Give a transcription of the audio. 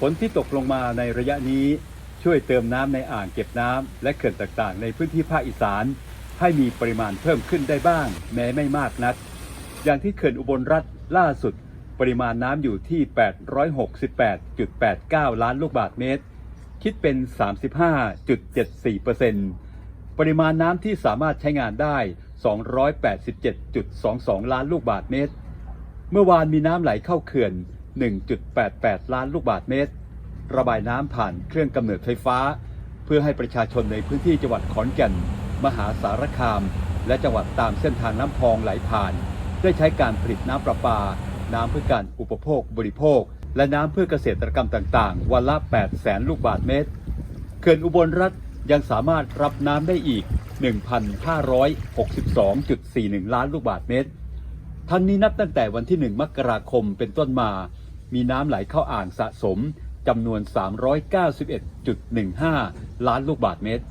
ฝนที่ตกลงมาในระยะนี้ช่วยเติมน้ำในอ่างเก็บน้ำและเขื่อนต่างๆ ในพื้นที่ภาคอีสาน ให้มีปริมาณเพิ่มขึ้นได้บ้าง แม้ไม่มากนัก อย่างที่เขื่อนอุบลรัฐล่าสุด ปริมาณน้ำอยู่ที่ 868.89 ล้านลูกบาศก์เมตร คิดเป็น 35.74%ปริมาณน้ำที่สามารถใช้งานได้ 287.22 ล้านลูกบาศก์เมตร เมื่อวานมีน้ำไหลเข้าเขื่อน 1.88 ล้านลูกบาศก์เมตร ระบายน้ำผ่านเครื่องกำเนิดไฟฟ้า เพื่อให้ประชาชนในพื้นที่จังหวัดขอนแก่น มหาสารคาม และจังหวัดตามเส้นทางน้ำพองไหลผ่าน ได้ใช้การผลิตน้ำประปา น้ำเพื่อการอุปโภคบริโภค และน้ำเพื่อเกษตรกรรมต่างๆ วันละ8แสนลูกบาศก์เมตรเขื่อนอุบลรัฐยังสามารถรับน้ำได้อีก 1,562.41 ล้านลูกบาศก์เมตร ทั้งนี้นับตั้งแต่วันที่ 1 มกราคมเป็นต้นมา มีน้ำไหลเข้าอ่างสะสมจำนวน 391.15 ล้านลูกบาศก์เมตร